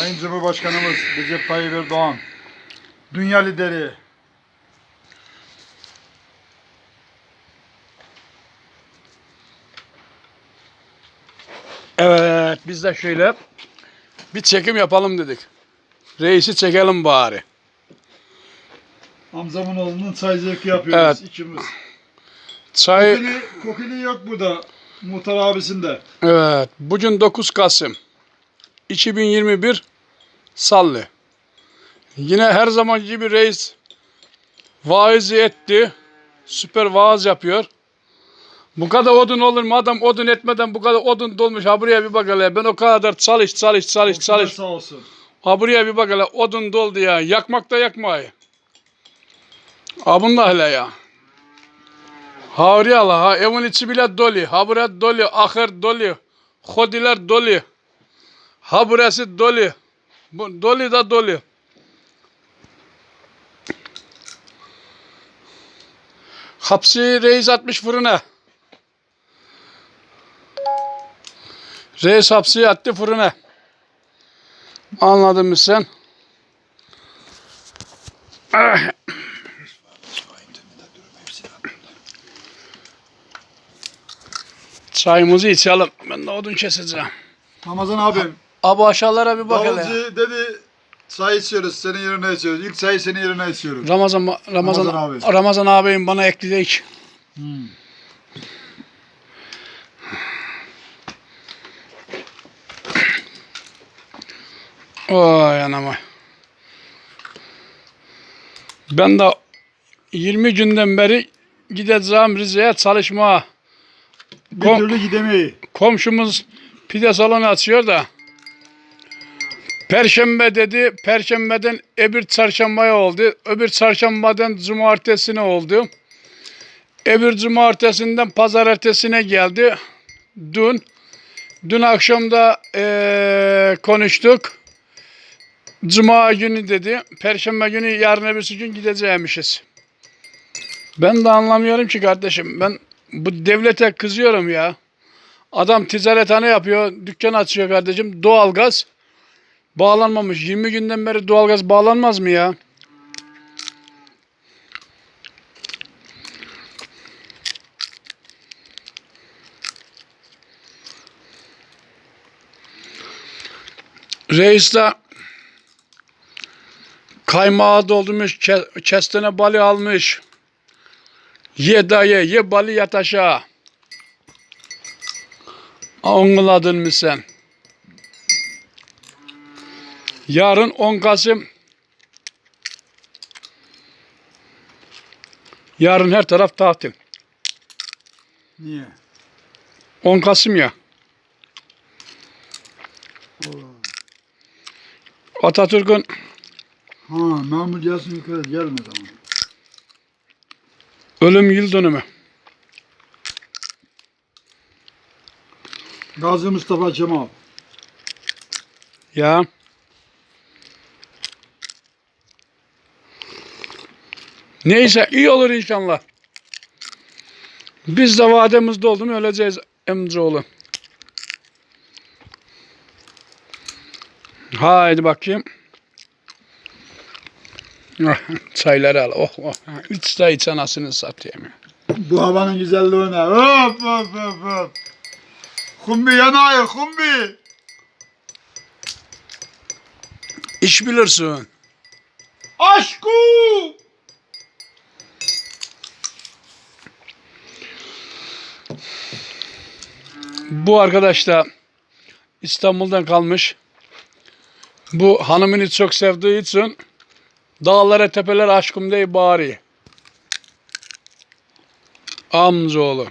Sayın Cumhurbaşkanımız Recep Tayyip Erdoğan, dünya lideri. Evet biz de şöyle bir çekim yapalım dedik. Reisi çekelim bari. Hamzamın oğlunun çaycılık yapıyoruz Evet. ikimiz. Çay Kokili, kokili yok burada. Muhtar abisinde. evet bugün 9 Kasım 2021 Sallı. Yine her zaman gibi reis vaizi etti. Süper vaaz yapıyor. Bu kadar odun olur mu? Adam odun etmeden bu kadar odun dolmuş. Ha buraya bir bak hele. Ben o kadar çalış çalış çalış Komşular çalış. Sağ olsun. Ha buraya bir bak hele. Odun doldu ya. Yakmak da yakmayı. Ha bunda hele ya. Ha oraya la ha. Evin içi bile dolu. Ha buraya dolu. Ahır dolu. Hodiler dolu. Ha burası dolu. Bu dolu da. Hapsi reis atmış fırına. Reis hapsi attı fırına. Anladın mı sen? Çayımızı içelim. Ben de odun keseceğim. Ramazan abim. Abi aşağılara bir bak hele. Davulcu dedi çay içiyoruz. Senin yerine içiyoruz. İlk çayı senin yerine içiyoruz. Ramazan Ramazan Ramazan abi. Ramazan ağabeyim bana ekleyecek. Hmm. Oy anama. Ben de 20 günden beri gideceğim Rize'ye çalışmaya. Bir Kom- türlü gidemeyi. komşumuz pide salonu açıyor da. Perşembe dedi. Perşembeden öbür çarşambaya oldu. Öbür çarşambadan cumartesine oldu. Öbür cumartesinden pazar ertesine geldi. Dün. Dün akşam da eee, konuştuk. Cuma günü dedi. Perşembe günü yarın öbürsü gün gideceğimişiz. Ben de anlamıyorum ki kardeşim. Ben bu devlete kızıyorum ya. Adam ticarethane yapıyor, dükkan açıyor kardeşim. Doğalgaz bağlanmamış. 20 günden beri doğalgaz bağlanmaz mı ya? Reis de kaymağı doldurmuş, ke- kestane balı almış. Ye dayı, ye balı yat. Anladın mı sen? Yarın 10 Kasım. Yarın her taraf tatil. Niye? 10 Kasım ya. Atatürk'ün Ha Mahmut Yasin yukarı gelmez ama. ölüm yıl dönümü. Gazi Mustafa Kemal. Ya. Neyse iyi olur inşallah. Biz de vademiz doldu mu öleceğiz emcoğlu. Haydi bakayım. Ah, Çayları al. Oh, oh. Üç çay iç anasını satayım. Bu havanın güzelliğine. Hop hop hop hop. Kumbi yanıyor kumbi. İş bilirsin. Aşku. Bu arkadaş da İstanbul'dan kalmış. Bu hanımını çok sevdiği için dağlara tepeler aşkım diye bağırıyor. Amcaoğlu.